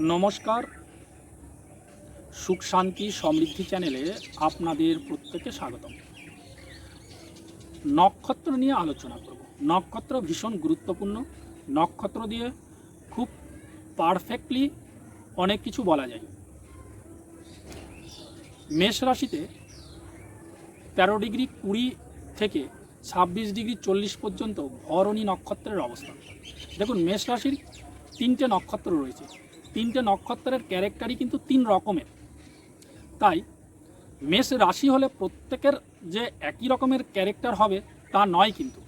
নমস্কার। সুখ শান্তি সমৃদ্ধি চ্যানেলে আপনাদের প্রত্যেকে স্বাগতম। নক্ষত্র নিয়ে আলোচনা করব। নক্ষত্র ভীষণ গুরুত্বপূর্ণ। নক্ষত্র দিয়ে খুব পারফেক্টলি অনেক কিছু বলা যায়। মেষ রাশিতে তেরো ডিগ্রি কুড়ি থেকে ছাব্বিশ ডিগ্রি চল্লিশ পর্যন্ত ভরণী নক্ষত্রের অবস্থান। দেখুন, মেষ রাশির তিনটে নক্ষত্র রয়েছে। তিনটে নক্ষত্রের ক্যারেক্টারই কিন্তু তিন রকমের। তাই মেষ রাশি হলে প্রত্যেকের যে একই রকমের ক্যারেক্টার হবে, তা নয় কিন্তু।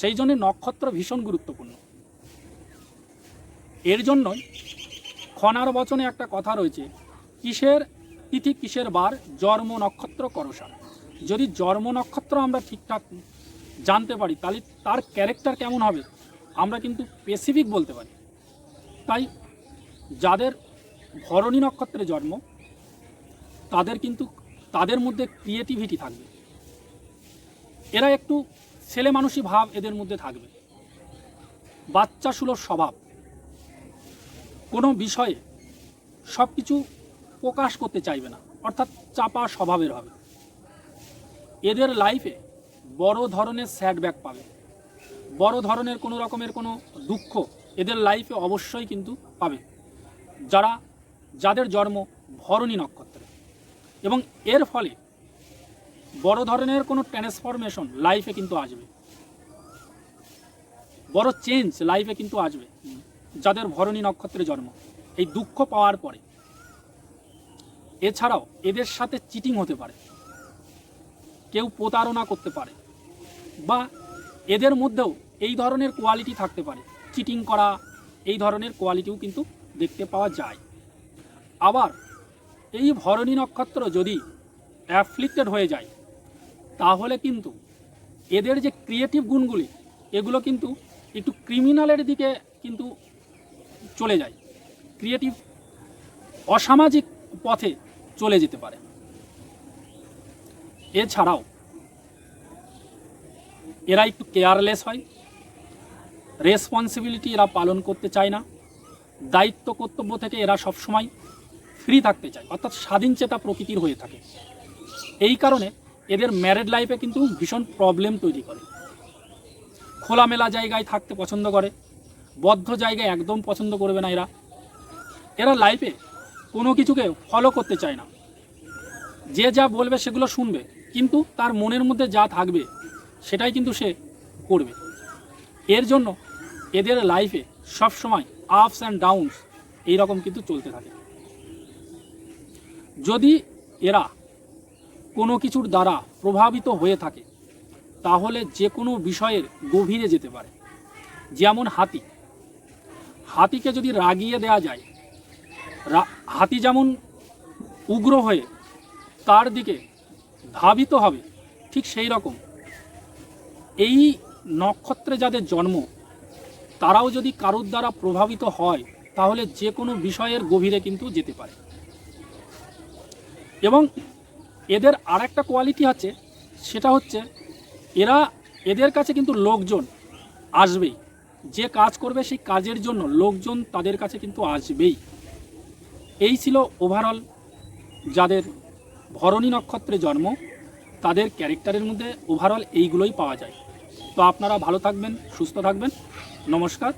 সেই জন্য নক্ষত্র ভীষণ গুরুত্বপূর্ণ। এর জন্যই খনার বচনে একটা কথা রয়েছে, কিসের তিথি কিসের বার, জন্ম নক্ষত্র করসার যদি জন্ম নক্ষত্র আমরা ঠিকঠাক জানতে পারি, তাহলে তার ক্যারেক্টার কেমন হবে, আমরা কিন্তু স্পেসিফিক বলতে পারি। তাই যাদের ভরণী নক্ষত্রে জন্ম, তাদের কিন্তু, তাদের মধ্যে ক্রিয়েটিভিটি থাকবে। এরা একটু ছেলে মানুষই ভাব এদের মধ্যে থাকবে। বাচ্চা সুলভ স্বভাব। কোনো বিষয়ে সব কিছু প্রকাশ করতে চাইবে না, অর্থাৎ চাপা স্বভাবের হবে। এদের লাইফে বড় ধরনের স্যাডব্যাক পাবে। বড় ধরনের কোনো রকমের কোনো দুঃখ এদের লাইফে অবশ্যই কিন্তু পাবে। যারা, যাদের জন্ম ভরণী নক্ষত্রে। এবং এর ফলে বড় ধরনের কোনো ট্রান্সফরমেশন লাইফে কিন্তু আসবে। বড় চেঞ্জ লাইফে কিন্তু আসবে যাদের ভরণী নক্ষত্রে জন্ম। এই দুঃখ পাওয়ার পরে। এছাড়াও এদের সাথে চিটিং হতে পারে। কেউ প্রতারণা করতে পারে বা এদের মধ্যেও এই ধরনের কোয়ালিটি থাকতে পারে। চিটিং করা, এই ধরনের কোয়ালিটিও কিন্তু দেখতে পাওয়া যায়। আবার এই ভরণী নক্ষত্র যদি অ্যাফ্লিক্টেড হয়ে যায়, তাহলে কিন্তু এদের যে ক্রিয়েটিভ গুণগুলি, এগুলো কিন্তু একটু ক্রিমিনালের দিকে কিন্তু চলে যায়। ক্রিয়েটিভ অসামাজিক পথে চলে যেতে পারে। এছাড়াও এরা একটু কেয়ারলেস হয়। রেসপন্সিবিলিটি এরা পালন করতে চায় না। দায়িত্ব কর্তব্য থেকে এরা সবসময় ফ্রি থাকতে চায়, অর্থাৎ স্বাধীন চেতা প্রকৃতির হয়ে থাকে। এই কারণে এদের ম্যারেড লাইফে কিন্তু ভীষণ প্রবলেম তৈরি করে। খোলামেলা জায়গায় থাকতে পছন্দ করে, বদ্ধ জায়গায় একদম পছন্দ করবে না এরা। এরা লাইফে কোনো কিছুকে ফলো করতে চায় না। যে যা বলবে সেগুলো শুনবে, কিন্তু তার মনের মধ্যে যা থাকবে সেটাই কিন্তু সে করবে। এর জন্য এদের লাইফে সবসময় আপস অ্যান্ড ডাউনস এইরকম কিন্তু চলতে থাকে। যদি এরা কোনো কিছুর দ্বারা প্রভাবিত হয়ে থাকে, তাহলে যে কোনো বিষয়ের গভীরে যেতে পারে। যেমন হাতি। হাতিকে যদি রাগিয়ে দেওয়া যায় হাতি যেমন উগ্র হয়ে তার দিকে ধাবিত হবে, ঠিক সেই রকম এই নক্ষত্রে যাদের জন্ম তারাও যদি কারোর দ্বারা প্রভাবিত হয়, তাহলে যে কোনো বিষয়ের গভীরে কিন্তু যেতে পারে। এবং এদের আর একটা কোয়ালিটি আছে, সেটা হচ্ছে এরা এদের কাছে কিন্তু লোকজন আসবেই। যে কাজ করবে সেই কাজের জন্য লোকজন তাদের কাছে কিন্তু আসবেই। এই ছিল ওভারঅল যাদের ভরণী নক্ষত্রে জন্ম, তাদের ক্যারেক্টারের মধ্যে ওভারঅল এইগুলোই পাওয়া যায়। তো আপনারা ভালো থাকবেন, সুস্থ থাকবেন। নমস্কার।